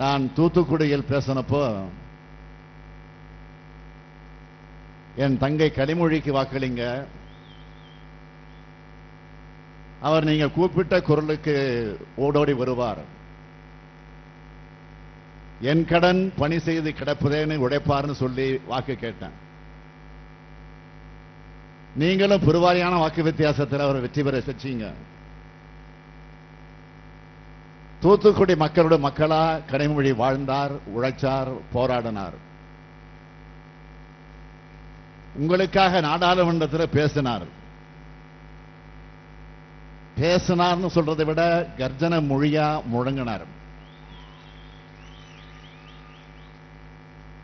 நான் தூத்துக்குடியில் பேசினப்போ என் தங்கை கனிமொழிக்கு வாக்களிங்க. அவர் நீங்க கூப்பிட்ட குரலுக்கு ஓடோடி வருவார். என் கடன் பணி செய்து கிடப்பதேன்னு உழைப்பார்னு சொல்லி வாக்கு கேட்டேன். நீங்களும் பெருவாரியான வாக்கு வித்தியாசத்தில் அவர் வெற்றி பெற செஞ்சீங்க தூத்துக்குடி மக்களோட மக்களா கனிமொழி வாழ்ந்தார் உழைச்சார் போராடினார். உங்களுக்காக நாடாளுமன்றத்தில் பேசினார். பேசினார்னு சொல்றதை விட கர்ஜன மொழியா முழங்கினார்.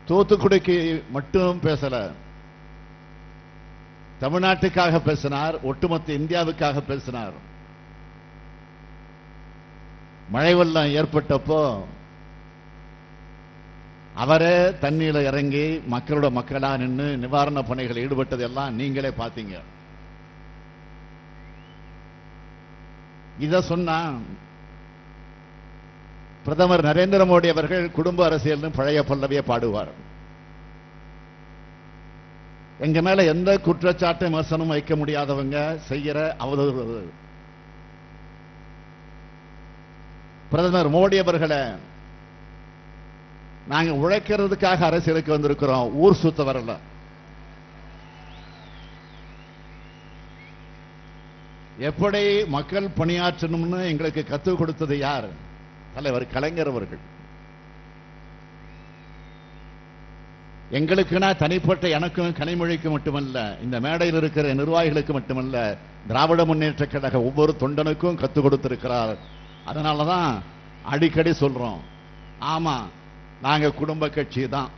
தூத்துக்குடிக்கு மட்டும் பேசல. தமிழ்நாட்டுக்காக பேசினார் ஒட்டுமொத்த இந்தியாவுக்காக பேசினார். மழை வெள்ளம் ஏற்பட்டப்போ அவரே தண்ணீர்ல இறங்கி மக்களோட மக்களா நின்று நிவாரண பணிகள் ஈடுபட்டதெல்லாம் நீங்களே பார்த்தீங்க. இத சொன்னா பிரதமர் நரேந்திர மோடி அவர்கள் குடும்ப அரசியல்னு பழைய பல்லவியை பாடுவார். எங்க மேல எந்த குற்றச்சாட்டு விமர்சனம் வைக்க முடியாதவங்க செய்யற அவதூறு பிரதமர் மோடி அவர்களை நாங்க உழைக்கிறதுக்காக அரசியலுக்கு வந்திருக்கிறோம். ஊர் சுத்த வரல. எப்படி மக்கள் பணியாற்றணும்னு எங்களுக்கு கத்துக் கொடுத்தது யார்? தலைவர் கலைஞர் அவர்கள். எங்களுக்குனா தனிப்பட்ட எனக்கும் கனிமொழிக்கு மட்டுமல்ல இந்த மேடையில் இருக்கிற நிர்வாகிகளுக்கு மட்டுமல்ல திராவிட முன்னேற்ற கழக ஒவ்வொரு தொண்டனுக்கும் கத்துக் கொடுத்திருக்கிறார். அதனாலதான் அடிக்கடி சொல்கிறோம் ஆமாம் நாங்கள் குடும்ப கட்சி தான்.